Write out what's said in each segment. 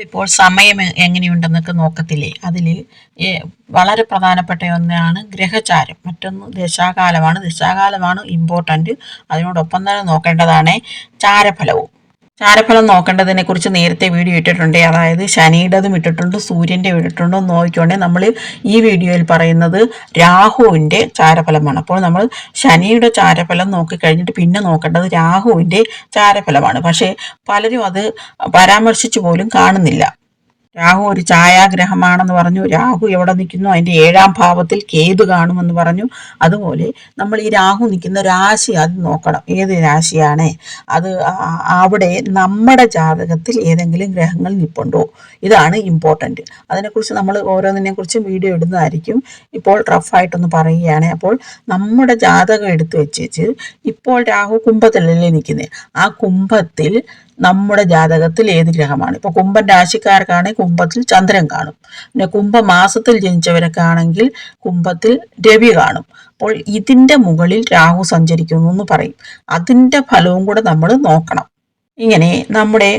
ഇപ്പോൾ സമയം എങ്ങനെയുണ്ടെന്നൊക്കെ നോക്കത്തില്ലേ? അതിൽ വളരെ പ്രധാനപ്പെട്ട ഒന്നാണ് ഗ്രഹചാരം. മറ്റൊന്ന് ദശാകാലമാണ്. ദശാകാലമാണ് ഇമ്പോർട്ടന്റ് അതിനോടൊപ്പം തന്നെ നോക്കേണ്ടതാണ് ചാരഫലവും. ചാരഫലം നോക്കേണ്ടതിനെ കുറിച്ച് നേരത്തെ വീഡിയോ ഇട്ടിട്ടുണ്ട്. അതായത് ശനിയുടേതും ഇട്ടിട്ടുണ്ട് സൂര്യന്റെ ഇട്ടിട്ടുണ്ട് എന്ന് നമ്മൾ ഈ വീഡിയോയിൽ പറയുന്നത് രാഹുവിന്റെ ചാരഫലമാണ്. അപ്പോൾ നമ്മൾ ശനിയുടെ ചാരഫലം നോക്കിക്കഴിഞ്ഞിട്ട് പിന്നെ നോക്കേണ്ടത് രാഹുവിന്റെ ചാരഫലമാണ്. പക്ഷേ പലരും അത് പരാമർശിച്ചു പോലും കാണുന്നില്ല. രാഹു ഒരു ഛായാഗ്രഹമാണെന്ന് പറഞ്ഞു. രാഹു എവിടെ നിൽക്കുന്നു? അതിന്റെ ഏഴാം ഭാവത്തിൽ കേതു കാണുമെന്ന് പറഞ്ഞു. അതുപോലെ നമ്മൾ ഈ രാഹു നിൽക്കുന്ന രാശി അത് നോക്കണം. ഏത് രാശിയാണ്? അത് അവിടെ നമ്മുടെ ജാതകത്തിൽ ഏതെങ്കിലും ഗ്രഹങ്ങൾ നിൽപ്പുണ്ടോ? ഇതാണ് ഇമ്പോർട്ടന്റ് അതിനെക്കുറിച്ച് നമ്മൾ ഓരോന്നിനെ കുറിച്ചും വീഡിയോ ഇടുന്നതായിരിക്കും. ഇപ്പോൾ റഫായിട്ടൊന്ന് പറയുകയാണ്. അപ്പോൾ നമ്മുടെ ജാതകം എടുത്തു വെച്ചേച്ച് ഇപ്പോൾ രാഹു കുംഭത്തിലല്ലേ നിൽക്കുന്നത് ആ കുംഭത്തിൽ നമ്മുടെ ജാതകത്തിൽ ഏത് ഗ്രഹമാണ്? ഇപ്പോൾ കുംഭൻ രാശിക്കാർക്കാണെങ്കിൽ കുംഭത്തിൽ ചന്ദ്രൻ കാണും. പിന്നെ കുംഭമാസത്തിൽ ജനിച്ചവരൊക്കെ ആണെങ്കിൽ കുംഭത്തിൽ രവി കാണും. അപ്പോൾ ഇതിന്റെ മുകളിൽ രാഹു സഞ്ചരിക്കുന്നു എന്ന് പറയും. അതിന്റെ ഫലവും കൂടെ നമ്മൾ നോക്കണം. ഇങ്ങനെ നമ്മുടെ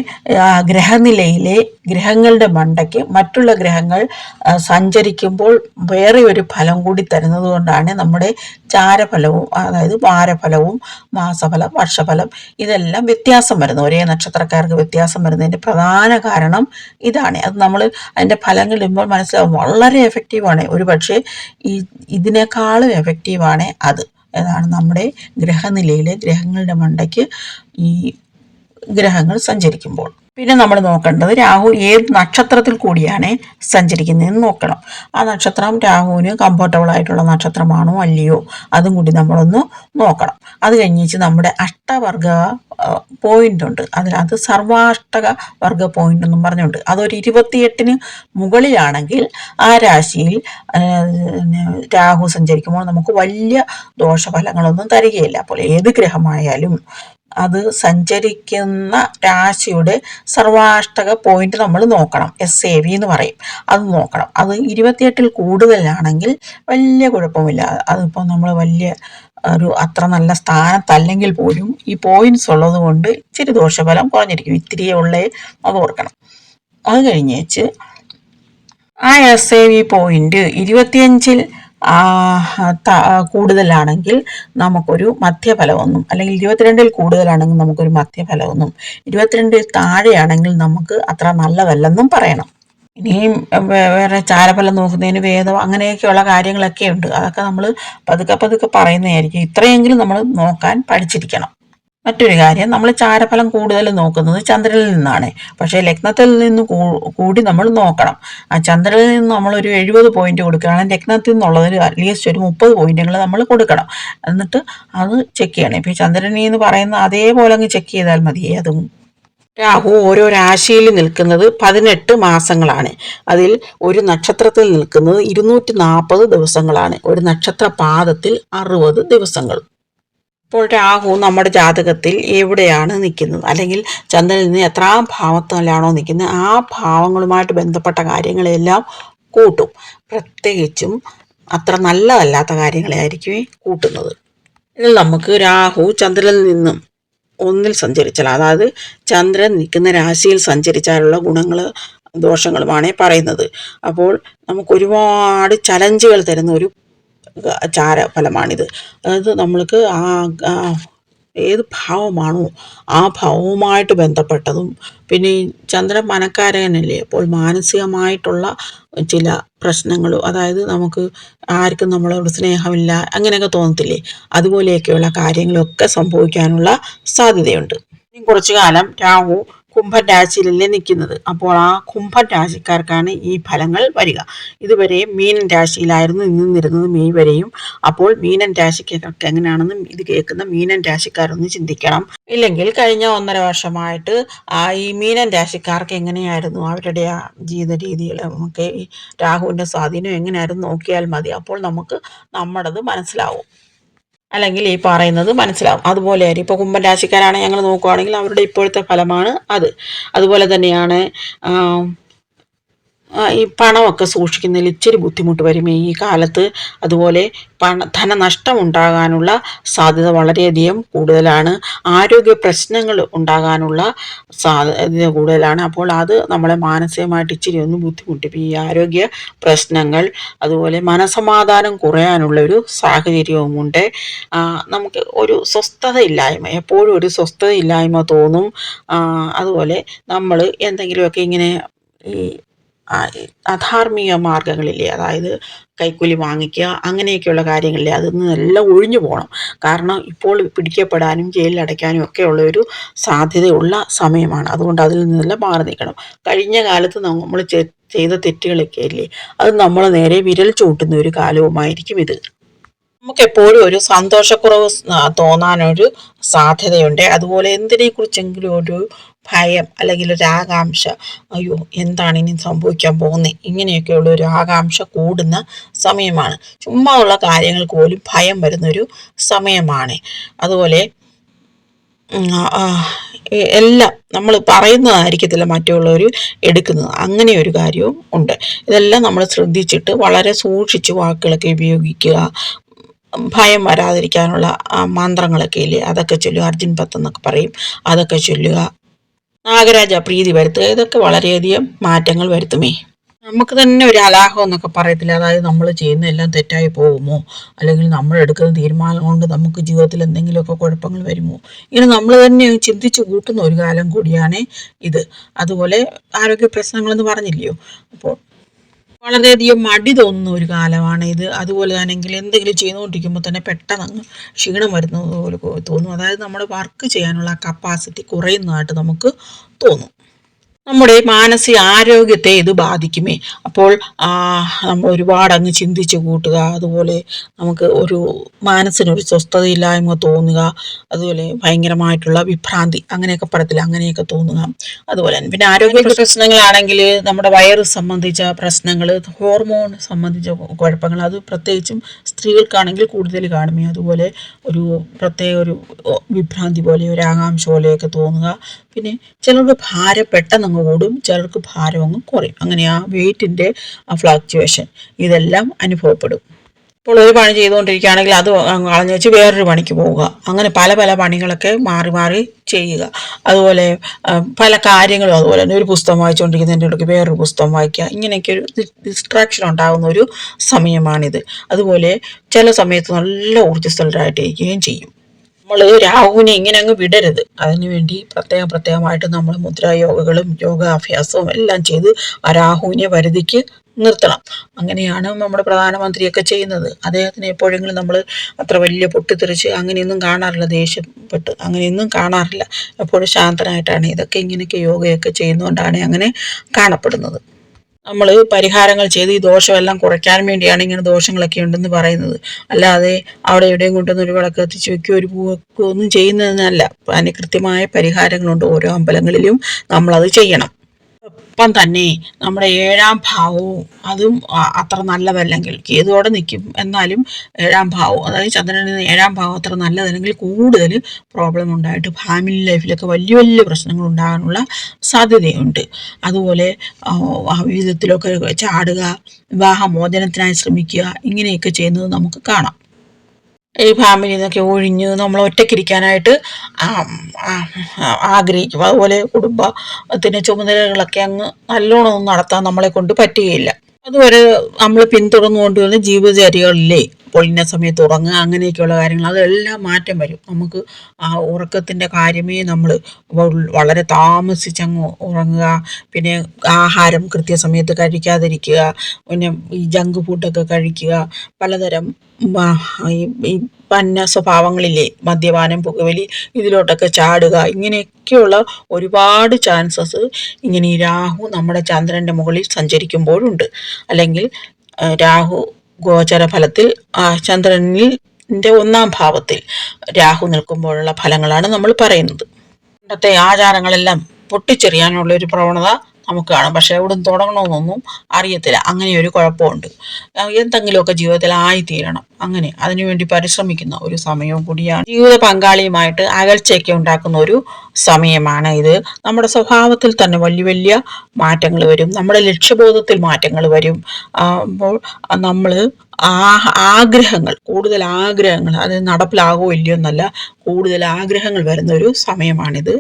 ഗ്രഹനിലയിലെ ഗ്രഹങ്ങളുടെ മണ്ടയ്ക്ക് മറ്റുള്ള ഗ്രഹങ്ങൾ സഞ്ചരിക്കുമ്പോൾ വേറെ ഒരു ഫലം കൂടി തരുന്നത് കൊണ്ടാണ് നമ്മുടെ ചാരഫലവും അതായത് വാരഫലവും മാസഫലം വർഷഫലം ഇതെല്ലാം വ്യത്യാസം വരുന്നത്. ഒരേ നക്ഷത്രക്കാർക്ക് വ്യത്യാസം വരുന്നതിന്റെ പ്രധാന കാരണം ഇതാണ്. അത് നമ്മൾ അതിന്റെ ഫലങ്ങൾ ഇടുമ്പോൾ മനസ്സിലാവും വളരെ എഫക്റ്റീവാണ്. ഒരു പക്ഷേ ഈ ഇതിനേക്കാളും എഫക്റ്റീവാണ് അത്. അതാണ് നമ്മുടെ ഗ്രഹനിലയിലെ ഗ്രഹങ്ങളുടെ മണ്ടയ്ക്ക് ഈ ഗ്രഹങ്ങൾ സഞ്ചരിക്കുമ്പോൾ. പിന്നെ നമ്മൾ നോക്കേണ്ടത് രാഹു ഏത് നക്ഷത്രത്തിൽ കൂടിയാണ് സഞ്ചരിക്കുന്നതെന്ന് നോക്കണം. ആ നക്ഷത്രം രാഹുവിന് കംഫർട്ടബിൾ ആയിട്ടുള്ള നക്ഷത്രമാണോ അല്ലയോ അതും കൂടി നമ്മളൊന്ന് നോക്കണം. അത് കഴിഞ്ഞിട്ട് നമ്മുടെ അഷ്ടവർഗ പോയിന്റ് ഉണ്ട്. അതിനകത്ത് സർവാഷ്ടക വർഗ പോയിന്റ് എന്നും പറഞ്ഞുണ്ട്. അതൊരു ഇരുപത്തിയെട്ടിന് മുകളിലാണെങ്കിൽ ആ രാശിയിൽ രാഹു സഞ്ചരിക്കുമ്പോൾ നമുക്ക് വലിയ ദോഷഫലങ്ങളൊന്നും തരികയില്ല. അപ്പോൾ ഏത് ഗ്രഹമായാലും അത് സഞ്ചരിക്കുന്ന രാശിയുടെ സർവാഷ്ടക പോയിന്റ് നമ്മൾ നോക്കണം. എസ് എ വി എന്ന് പറയും. അത് നോക്കണം. അത് ഇരുപത്തിയെട്ടിൽ കൂടുതലാണെങ്കിൽ വലിയ കുഴപ്പമില്ല. അതിപ്പോൾ നമ്മൾ വലിയ ഒരു അത്ര നല്ല സ്ഥാനത്തല്ലെങ്കിൽ പോലും ഈ പോയിന്റ്സ് ഉള്ളത് കൊണ്ട് ഇച്ചിരി ദോഷഫലം കുറഞ്ഞിരിക്കും. ഇത്തിരിയേ ഉള്ളേ അത് ഓർക്കണം. അത് കഴിഞ്ഞേച്ച് ആ എസ് എ വി പോയിന്റ് ഇരുപത്തിയഞ്ചിൽ കൂടുതലാണെങ്കിൽ നമുക്കൊരു മധ്യഫലമൊന്നും അല്ലെങ്കിൽ ഇരുപത്തിരണ്ടിൽ കൂടുതലാണെങ്കിൽ നമുക്കൊരു മധ്യഫലമൊന്നും ഇരുപത്തിരണ്ടിൽ താഴെയാണെങ്കിൽ നമുക്ക് അത്ര നല്ലതല്ലെന്നും പറയണം. ഇനിയും വേറെ ചാരഫലം നോക്കുന്നതിന് വേദം അങ്ങനെയൊക്കെയുള്ള കാര്യങ്ങളൊക്കെ ഉണ്ട് അതൊക്കെ നമ്മൾ പതുക്കെ പതുക്കെ പറയുന്നതായിരിക്കും. ഇത്രയെങ്കിലും നമ്മൾ നോക്കാൻ പഠിച്ചിരിക്കണം. മറ്റൊരു കാര്യം നമ്മൾ ചാരഫലം കൂടുതൽ നോക്കുന്നത് ചന്ദ്രനിൽ നിന്നാണ്. പക്ഷേ ലഗ്നത്തിൽ നിന്ന് കൂടി നമ്മൾ നോക്കണം. ആ ചന്ദ്രനിൽ നിന്ന് നമ്മൾ ഒരു എഴുപത് പോയിന്റ് കൊടുക്കുകയാണെങ്കിൽ ലഗ്നത്തിൽ നിന്നുള്ളതിൽ അറ്റ്ലീസ്റ്റ് ഒരു മുപ്പത് പോയിന്റുകൾ നമ്മൾ കൊടുക്കണം. എന്നിട്ട് അത് ചെക്ക് ചെയ്യണം. ഇപ്പോൾ ഈ ചന്ദ്രനിൽ എന്ന് പറയുന്ന അതേപോലെ അങ്ങ് ചെക്ക് ചെയ്താൽ മതി അതും രാഹു ഓരോ രാശിയിൽ നിൽക്കുന്നത് പതിനെട്ട് മാസങ്ങളാണ്. അതിൽ ഒരു നക്ഷത്രത്തിൽ നിൽക്കുന്നത് ഇരുന്നൂറ്റി നാൽപ്പത് ദിവസങ്ങളാണ്. ഒരു നക്ഷത്ര പാദത്തിൽ അറുപത് ദിവസങ്ങൾ. ഇപ്പോൾ രാഹു നമ്മുടെ ജാതകത്തിൽ എവിടെയാണ് നിൽക്കുന്നത്? അല്ലെങ്കിൽ ചന്ദ്രനിൽ നിന്ന് എത്രാം ഭാവത്തിലാണോ നിൽക്കുന്നത്? ആ ഭാവങ്ങളുമായിട്ട് ബന്ധപ്പെട്ട കാര്യങ്ങളെല്ലാം കൂട്ടും. പ്രത്യേകിച്ചും അത്ര നല്ലതല്ലാത്ത കാര്യങ്ങളെ ആയിരിക്കും കൂട്ടുന്നത്. ഇതിൽ നമുക്ക് രാഹു ചന്ദ്രനിൽ നിന്നും ഒന്നിൽ സഞ്ചരിച്ചാൽ അതായത് ചന്ദ്രൻ നിൽക്കുന്ന രാശിയിൽ സഞ്ചരിച്ചാലുള്ള ഗുണങ്ങൾ ദോഷങ്ങളുമാണ് പറയുന്നത്. അപ്പോൾ നമുക്ക് ഒരുപാട് ചലഞ്ചുകൾ തരുന്ന ഒരു ചാര ഫലമാണിത്. അതായത് നമ്മൾക്ക് ആ ഏത് ഭാവമാണോ ആ ഭാവവുമായിട്ട് ബന്ധപ്പെട്ടതും പിന്നെ ഈ ചന്ദ്രൻ മനക്കാരകനല്ലേ? അപ്പോൾ മാനസികമായിട്ടുള്ള ചില പ്രശ്നങ്ങളും അതായത് നമുക്ക് ആർക്കും നമ്മളോട് സ്നേഹമില്ല അങ്ങനെയൊക്കെ തോന്നത്തില്ലേ? അതുപോലെയൊക്കെയുള്ള കാര്യങ്ങളൊക്കെ സംഭവിക്കാനുള്ള സാധ്യതയുണ്ട്. കുറച്ചു കാലം രാഹു കുംഭൻ രാശിയിലല്ലേ നിൽക്കുന്നത്. അപ്പോൾ ആ കുംഭൻ രാശിക്കാർക്കാണ് ഈ ഫലങ്ങൾ വരിക. ഇതുവരെ മീനൻ രാശിയിലായിരുന്നു നിന്നിരുന്നത് മെയ് വരെയും. അപ്പോൾ മീനൻ രാശിക്കാർക്ക് എങ്ങനെയാണെന്ന് ഇത് കേൾക്കുന്ന മീനൻ രാശിക്കാരൊന്ന് ചിന്തിക്കണം. ഇല്ലെങ്കിൽ കഴിഞ്ഞ ഒന്നര വർഷമായിട്ട് ആ ഈ മീനൻ രാശിക്കാർക്ക് എങ്ങനെയായിരുന്നു? അവരുടെ ആ ജീവിത രീതികളും ഒക്കെ രാഹുവിന്റെ സ്വാധീനം എങ്ങനെയായിരുന്നു? നോക്കിയാൽ മതി. അപ്പോൾ നമുക്ക് നമ്മുടേത് മനസ്സിലാവും. അല്ലെങ്കിൽ ഈ പറയുന്നത് മനസ്സിലാവും. അതുപോലെ ആയിരിക്കും. ഇപ്പോൾ കുംഭൻ രാശിക്കാരാണ് ഞങ്ങൾ നോക്കുവാണെങ്കിൽ അവരുടെ ഇപ്പോഴത്തെ ഫലമാണ് അത്. അതുപോലെ തന്നെയാണ് ഈ പണമൊക്കെ സൂക്ഷിക്കുന്നതിൽ ഇച്ചിരി ബുദ്ധിമുട്ട് വരും. ഈ കാലത്ത് അതുപോലെ പണ ധനനഷ്ടം ഉണ്ടാകാനുള്ള സാധ്യത വളരെയധികം കൂടുതലാണ്. ആരോഗ്യ പ്രശ്നങ്ങൾ ഉണ്ടാകാനുള്ള സാധ്യത കൂടുതലാണ്. അപ്പോൾ അത് നമ്മളെ മാനസികമായിട്ട് ഇച്ചിരി ഒന്ന് ബുദ്ധിമുട്ടിപ്പോൾ ഈ ആരോഗ്യ പ്രശ്നങ്ങൾ അതുപോലെ മനസമാധാനം കുറയാനുള്ള ഒരു സാഹചര്യവുമുണ്ട്. നമുക്ക് ഒരു സ്വസ്ഥതയില്ലായ്മ എപ്പോഴും ഒരു സ്വസ്ഥതയില്ലായ്മ തോന്നും. അതുപോലെ നമ്മൾ എന്തെങ്കിലുമൊക്കെ ഇങ്ങനെ ഈ അധാർമിക മാർഗങ്ങളില്ലേ അതായത് കൈക്കൂലി വാങ്ങിക്കുക അങ്ങനെയൊക്കെയുള്ള കാര്യങ്ങളില്ലേ? അതിൽ നിന്നെല്ലാം ഒഴിഞ്ഞു പോകണം കാരണം ഇപ്പോൾ പിടിക്കപ്പെടാനും ജയിലിലടയ്ക്കാനും ഒക്കെ ഉള്ള ഒരു സാധ്യതയുള്ള സമയമാണ്. അതുകൊണ്ട് അതിൽ നിന്നെല്ലാം മാറി നിൽക്കണം. കഴിഞ്ഞ കാലത്ത് നമ്മൾ ചെയ്ത തെറ്റുകളൊക്കെ ഇല്ലേ? അത് നമ്മൾ നേരെ വിരൽ ചൂണ്ടുന്ന ഒരു കാലവുമായിരിക്കും ഇത്. നമുക്ക് എപ്പോഴും ഒരു സന്തോഷക്കുറവ് തോന്നാനൊരു സാധ്യതയുണ്ട്. അതുപോലെ എന്തിനെക്കുറിച്ചെങ്കിലും ഒരു ഭയം അല്ലെങ്കിൽ ഒരു ആകാംക്ഷ അയ്യോ എന്താണ് ഇനി സംഭവിക്കാൻ പോകുന്നത് ഇങ്ങനെയൊക്കെയുള്ള ഒരു ആകാംക്ഷ കൂടുന്ന സമയമാണ്. ചുമ്മാ ഉള്ള കാര്യങ്ങൾക്ക് പോലും ഭയം വരുന്നൊരു സമയമാണ്. അതുപോലെ എല്ലാം നമ്മൾ പറയുന്നതായിരിക്കത്തില്ല മറ്റുള്ളവർ എടുക്കുന്നത്. അങ്ങനെ ഒരു കാര്യവും ഉണ്ട്. ഇതെല്ലാം നമ്മൾ ശ്രദ്ധിച്ചിട്ട് വളരെ സൂക്ഷിച്ച് വാക്കുകളൊക്കെ ഉപയോഗിക്കുക ഭയം വരാതിരിക്കാനുള്ള മന്ത്രങ്ങളൊക്കെ ഇല്ലേ? അതൊക്കെ ചൊല്ലുക അർജുൻ പത്ത് എന്നൊക്കെ പറയും. അതൊക്കെ ചൊല്ലുക. നാഗരാജ പ്രീതി വരുത്തുക. ഇതൊക്കെ വളരെയധികം മാറ്റങ്ങൾ വരുത്തുമേ. നമുക്ക് തന്നെ ഒരു അലാഹം എന്നൊക്കെ പറയത്തില്ല? അതായത് നമ്മൾ ചെയ്യുന്ന എല്ലാം തെറ്റായി പോകുമോ? അല്ലെങ്കിൽ നമ്മൾ എടുക്കുന്ന തീരുമാനം കൊണ്ട് നമുക്ക് ജീവിതത്തിൽ എന്തെങ്കിലുമൊക്കെ കുഴപ്പങ്ങൾ വരുമോ? ഇങ്ങനെ നമ്മൾ തന്നെ ചിന്തിച്ച് കൂട്ടുന്ന ഒരു കാലം കൂടിയാണ് ഇത്. അതുപോലെ ആരോഗ്യ പ്രശ്നങ്ങളെന്ന് പറഞ്ഞില്ലയോ? അപ്പോൾ വളരെയധികം മടി തോന്നുന്ന ഒരു കാലമാണ് ഇത്. അതുപോലെ തന്നെങ്കിൽ എന്തെങ്കിലും ചെയ്തുകൊണ്ടിരിക്കുമ്പോൾ തന്നെ പെട്ടെന്ന് അങ്ങ് ക്ഷീണം വരുന്നത് പോലെ തോന്നും. അതായത് നമ്മുടെ വർക്ക് ചെയ്യാനുള്ള കപ്പാസിറ്റി കുറയുന്നതായിട്ട് നമുക്ക് തോന്നും. നമ്മുടെ മാനസിക ആരോഗ്യത്തെ ഇത് ബാധിക്കുമേ. അപ്പോൾ നമ്മൾ ഒരുപാട് അങ്ങ് ചിന്തിച്ച് കൂട്ടുക അതുപോലെ നമുക്ക് ഒരു മനസ്സിനൊരു സ്വസ്ഥതയില്ലായ്മ തോന്നുക അതുപോലെ ഭയങ്കരമായിട്ടുള്ള വിഭ്രാന്തി അങ്ങനെയൊക്കെ പറയത്തില്ല അങ്ങനെയൊക്കെ തോന്നുക അതുപോലെ തന്നെ. പിന്നെ ആരോഗ്യ പ്രശ്നങ്ങളാണെങ്കിൽ നമ്മുടെ വയറ് സംബന്ധിച്ച പ്രശ്നങ്ങൾ ഹോർമോൺ സംബന്ധിച്ച കുഴപ്പങ്ങൾ അത് പ്രത്യേകിച്ചും സ്ത്രീകൾക്കാണെങ്കിൽ കൂടുതൽ കാണുമേ. അതുപോലെ ഒരു പ്രത്യേക ഒരു വിഭ്രാന്തി പോലെ ഒരു ആകാംക്ഷ പോലെയൊക്കെ തോന്നുക. പിന്നെ ചിലർക്ക് ഭാരം പെട്ടെന്ന് അങ്ങ് കൂടും ചിലർക്ക് ഭാരം അങ്ങ് കുറയും. അങ്ങനെ ആ വെയിറ്റിന്റെ ആ ഫ്ലക്ച്വേഷൻ ഇതെല്ലാം അനുഭവപ്പെടും. ഇപ്പോൾ ഒരു പണി ചെയ്തുകൊണ്ടിരിക്കുകയാണെങ്കിൽ അത് കളഞ്ഞു വെച്ച് വേറൊരു പണിക്ക് പോവുക. അങ്ങനെ പല പല പണികളൊക്കെ മാറി മാറി ചെയ്യുക. അതുപോലെ പല കാര്യങ്ങളും അതുപോലെ തന്നെ ഒരു പുസ്തകം വായിച്ചുകൊണ്ടിരിക്കുന്നതിന്റെ ഇടയ്ക്ക് വേറൊരു പുസ്തകം വായിക്കുക. ഇങ്ങനെയൊക്കെ ഒരു ഡിസ്ട്രാക്ഷൻ ഉണ്ടാകുന്ന ഒരു സമയമാണിത്. അതുപോലെ ചില സമയത്ത് നല്ല ഊർജസ്വലരായിട്ടിരിക്കുകയും ചെയ്യും. നമ്മൾ രാഹുവിനെ ഇങ്ങനെ അങ്ങ് വിടരുത്. അതിനുവേണ്ടി പ്രത്യേകം പ്രത്യേകമായിട്ട് നമ്മൾ മുദ്രായോഗകളും യോഗാഭ്യാസവും എല്ലാം ചെയ്ത് ആ രാഹുവിനെ വരുതിക്ക് നിർത്തണം. അങ്ങനെയാണ് നമ്മുടെ പ്രധാനമന്ത്രിയൊക്കെ ചെയ്യുന്നത്. അദ്ദേഹത്തിന് എപ്പോഴെങ്കിലും നമ്മൾ അത്ര വലിയ പൊട്ടിത്തെറിച്ച് അങ്ങനെയൊന്നും കാണാറില്ല ദേഷ്യപ്പെട്ട് അങ്ങനെയൊന്നും കാണാറില്ല. എപ്പോഴും ശാന്തനായിട്ടാണ് ഇതൊക്കെ ഇങ്ങനെയൊക്കെ യോഗയൊക്കെ ചെയ്യുന്നതുകൊണ്ടാണ് അങ്ങനെ കാണപ്പെടുന്നത്. നമ്മൾ പരിഹാരങ്ങൾ ചെയ്ത് ഈ ദോഷമെല്ലാം കുറയ്ക്കാൻ വേണ്ടിയാണ് ഇങ്ങനെ ദോഷങ്ങളൊക്കെ ഉണ്ടെന്ന് പറയുന്നത്. അല്ലാതെ അവിടെ എവിടെയും കൊണ്ടുവന്ന് ഒരു വിളക്ക് കത്തിച്ച് വെക്കുകയോ ഒരു പൂവൊക്കെ ഒന്നും ചെയ്യുന്നതിനല്ല. അതിന് കൃത്യമായ പരിഹാരങ്ങളുണ്ട്. ഓരോ അമ്പലങ്ങളിലും നമ്മളത് ചെയ്യണം. ഒപ്പം തന്നെ നമ്മുടെ ഏഴാം ഭാവവും അതും അത്ര നല്ലതല്ലെങ്കിൽ കേതുവോടെ നിൽക്കും. എന്നാലും ഏഴാം ഭാവം അതായത് ചന്ദ്രനിൽ ഏഴാം ഭാവം അത്ര നല്ലതല്ലെങ്കിൽ കൂടുതൽ പ്രോബ്ലം ഉണ്ടായിട്ട് ഫാമിലി ലൈഫിലൊക്കെ വലിയ വലിയ പ്രശ്നങ്ങൾ ഉണ്ടാകാനുള്ള സാധ്യതയുണ്ട്. അതുപോലെ വിവിധത്തിലൊക്കെ ചാടുക വിവാഹമോചനത്തിനായി ശ്രമിക്കുക ഇങ്ങനെയൊക്കെ ചെയ്യുന്നത് നമുക്ക് കാണാം. ഈ ഫാമിലിയിൽ നിന്നൊക്കെ ഒഴിഞ്ഞ് നമ്മൾ ഒറ്റയ്ക്കിരിക്കാനായിട്ട് ആഗ്രഹിക്കും. അതുപോലെ കുടുംബത്തിന്റെ ചുമതലകളൊക്കെ അങ്ങ് നല്ലോണം നടത്താൻ നമ്മളെ കൊണ്ട് പറ്റുകയില്ല. അതുവരെ നമ്മൾ പിന്തുടർന്നു കൊണ്ടുവരുന്ന ജീവിതചര്യകളില്ലേ ഇപ്പോൾ ഇന്ന സമയത്ത് ഉറങ്ങുക അങ്ങനെയൊക്കെയുള്ള കാര്യങ്ങൾ. അതെല്ലാം മാറ്റം വരും. നമുക്ക് ആ ഉറക്കത്തിന്റെ കാര്യമേ നമ്മൾ വളരെ താമസിച്ചങ്ങ് ഉറങ്ങുക പിന്നെ ആഹാരം കൃത്യസമയത്ത് കഴിക്കാതിരിക്കുക പിന്നെ ഈ ജങ്ക് ഫുഡൊക്കെ കഴിക്കുക. പലതരം ഈ പന്ന സ്വഭാവങ്ങളില്ലേ മദ്യപാനം പുകവലി ഇതിലോട്ടൊക്കെ ചാടുക ഇങ്ങനെയൊക്കെയുള്ള ഒരുപാട് ചാൻസസ് ഇങ്ങനെ രാഹു നമ്മുടെ ചന്ദ്രന്റെ മുകളിൽ സഞ്ചരിക്കുമ്പോഴുണ്ട്. അല്ലെങ്കിൽ രാഹു ഗോചര ഫലത്തിൽ ചന്ദ്രനിൽ ഒന്നാം ഭാവത്തിൽ രാഹു നിൽക്കുമ്പോഴുള്ള ഫലങ്ങളാണ് നമ്മൾ പറയുന്നത്. പണ്ടത്തെ ആചാരങ്ങളെല്ലാം പൊട്ടിച്ചെറിയാനുള്ള ഒരു പ്രവണത നമുക്ക് കാണാം. പക്ഷെ എവിടെ നിന്ന് തുടങ്ങണമെന്നൊന്നും അറിയത്തില്ല. അങ്ങനെ ഒരു കുഴപ്പമുണ്ട്. എന്തെങ്കിലുമൊക്കെ ജീവിതത്തിൽ ആയിത്തീരണം. അങ്ങനെ അതിനുവേണ്ടി പരിശ്രമിക്കുന്ന ഒരു സമയവും കൂടിയാണ്. ജീവിത പങ്കാളിയുമായിട്ട് അകൽച്ചയൊക്കെ ഉണ്ടാക്കുന്ന ഒരു സമയമാണ് ഇത്. നമ്മുടെ സ്വഭാവത്തിൽ തന്നെ വലിയ വലിയ മാറ്റങ്ങൾ വരും. നമ്മുടെ ലക്ഷ്യബോധത്തിൽ മാറ്റങ്ങൾ വരും. അപ്പോൾ നമ്മൾ ആഗ്രഹങ്ങൾ കൂടുതൽ ആഗ്രഹങ്ങൾ അത് നടപ്പിലാകുമോ ഇല്ലയോ എന്നല്ല കൂടുതൽ ആഗ്രഹങ്ങൾ വരുന്ന ഒരു സമയമാണിത്.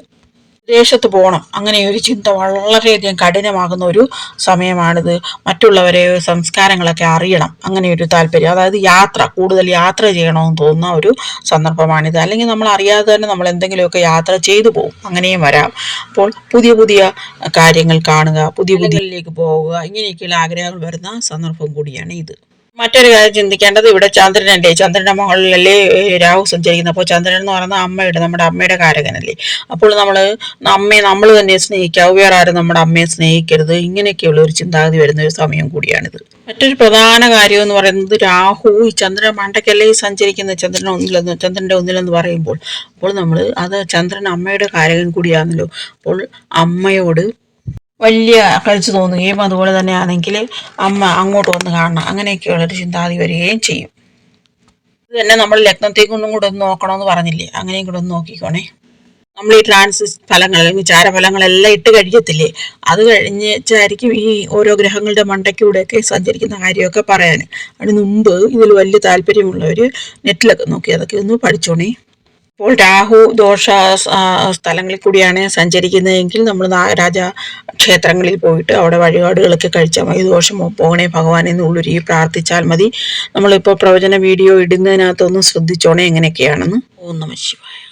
വിദേശത്ത് പോകണം. അങ്ങനെ ഒരു ചിന്ത വളരെയധികം കഠിനമാകുന്ന ഒരു സമയമാണിത്. മറ്റുള്ളവരെ സംസ്കാരങ്ങളൊക്കെ അറിയണം. അങ്ങനെ ഒരു താല്പര്യം. അതായത് യാത്ര കൂടുതൽ യാത്ര ചെയ്യണമെന്ന് തോന്നുന്ന ഒരു സന്ദർഭമാണിത്. അല്ലെങ്കിൽ നമ്മൾ അറിയാതെ തന്നെ നമ്മൾ എന്തെങ്കിലുമൊക്കെ യാത്ര ചെയ്തു പോകും. അങ്ങനെയും വരാം. അപ്പോൾ പുതിയ പുതിയ കാര്യങ്ങൾ കാണുക പുതിയ പുതിയ പോവുക ഇങ്ങനെയൊക്കെയുള്ള ആഗ്രഹങ്ങൾ വരുന്ന സന്ദർഭം കൂടിയാണ് ഇത്. മറ്റൊരു കാര്യം ചിന്തിക്കേണ്ടത് ഇവിടെ ചന്ദ്രനല്ലേ? ചന്ദ്രന്റെ മുകളിലല്ലേ രാഹു സഞ്ചരിക്കുന്നത്. അപ്പോൾ ചന്ദ്രൻ എന്ന് പറയുന്നത് അമ്മയുടെ നമ്മുടെ അമ്മയുടെ കാരകനല്ലേ. അപ്പോൾ നമ്മൾ അമ്മയെ നമ്മൾ തന്നെ സ്നേഹിക്കാവൂ വേറെ ആരും നമ്മുടെ അമ്മയെ സ്നേഹിക്കരുത്. ഇങ്ങനെയൊക്കെയുള്ള ഒരു ചിന്താഗതി വരുന്ന ഒരു സമയം കൂടിയാണിത്. മറ്റൊരു പ്രധാന കാര്യം എന്ന് പറയുന്നത് രാഹു ഈ ചന്ദ്രൻ മണ്ടയ്ക്കല്ലേ സഞ്ചരിക്കുന്ന ചന്ദ്രൻ ഒന്നിലെന്ന് ചന്ദ്രന്റെ ഒന്നിലെന്ന് പറയുമ്പോൾ അപ്പോൾ നമ്മൾ അത് ചന്ദ്രൻ അമ്മയുടെ കാരകൻ കൂടിയാണല്ലോ. അപ്പോൾ അമ്മയോട് വലിയ കഴിച്ചു തോന്നുകയും അതുപോലെ തന്നെ ആണെങ്കിൽ അമ്മ അങ്ങോട്ട് വന്ന് കാണണം. അങ്ങനെയൊക്കെയുള്ളൊരു ചിന്താതി വരികയും ചെയ്യും. ഇത് തന്നെ നമ്മൾ ലഗ്നത്തേക്കൊന്നും കൂടെ ഒന്ന് നോക്കണമെന്ന് പറഞ്ഞില്ലേ? അങ്ങനെയും കൂടെ ഒന്ന് നോക്കിക്കോണേ. നമ്മൾ ഈ ട്രാൻസിസ് ഫലങ്ങൾ അല്ലെങ്കിൽ ചാരഫലങ്ങളെല്ലാം ഇട്ട് കഴിയത്തില്ലേ അത് കഴിഞ്ഞായിരിക്കും ഈ ഓരോ ഗ്രഹങ്ങളുടെ മണ്ടയ്ക്കൂടെയൊക്കെ സഞ്ചരിക്കുന്ന കാര്യമൊക്കെ പറയാൻ. അതിന് മുമ്പ് ഇതിൽ വലിയ താല്പര്യമുള്ളവർ നെറ്റിലൊക്കെ നോക്കി അതൊക്കെ ഒന്ന് പഠിച്ചോണേ. ഇപ്പോൾ രാഹു ദോഷ സ്ഥലങ്ങളിൽ കൂടിയാണ് സഞ്ചരിക്കുന്നതെങ്കിൽ നമ്മൾ രാജ ക്ഷേത്രങ്ങളിൽ പോയിട്ട് അവിടെ വഴിപാടുകളൊക്കെ കഴിച്ചാൽ മതി. ദോഷം പോകണേ ഭഗവാൻ എന്നുള്ളൊരു പ്രാർത്ഥിച്ചാൽ മതി. നമ്മളിപ്പോൾ പ്രവചന വീഡിയോ ഇടുന്നതിനകത്തൊന്ന് ശ്രദ്ധിച്ചോണേ എങ്ങനെയൊക്കെയാണെന്ന്. ഓം നമ ശിവായ.